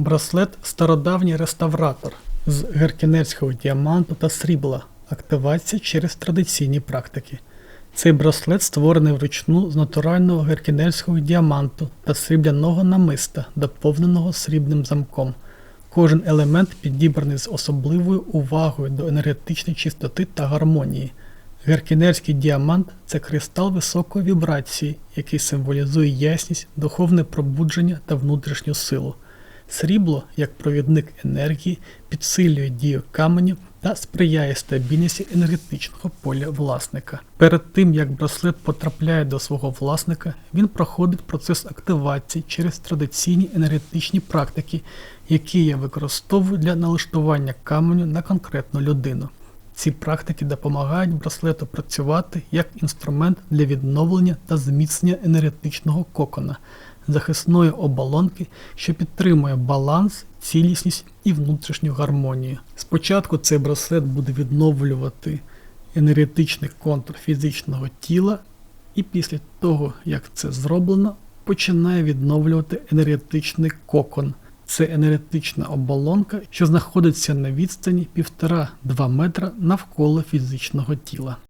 Браслет стародавній реставратор з геркінерського діаманту та срібла. Активація через традиційні практики. Цей браслет створений вручну з натурального геркінерського діаманту та срібляного намиста, доповненого срібним замком. Кожен елемент підібраний з особливою увагою до енергетичної чистоти та гармонії. Геркінерський діамант це кристал високої вібрації, який символізує ясність, духовне пробудження та внутрішню силу. Срібло, як провідник енергії, підсилює дію каменю та сприяє стабільності енергетичного поля власника. Перед тим як браслет потрапляє до свого власника, він проходить процес активації через традиційні енергетичні практики, які я використовую для налаштування каменю на конкретну людину. Ці практики допомагають браслету працювати як інструмент для відновлення та зміцнення енергетичного кокона, захисної оболонки, що підтримує баланс, цілісність і внутрішню гармонію. Спочатку цей браслет буде відновлювати енергетичний контур фізичного тіла, і після того, як це зроблено, починає відновлювати енергетичний кокон. Це енергетична оболонка, що знаходиться на відстані 1,5-2 метра навколо фізичного тіла.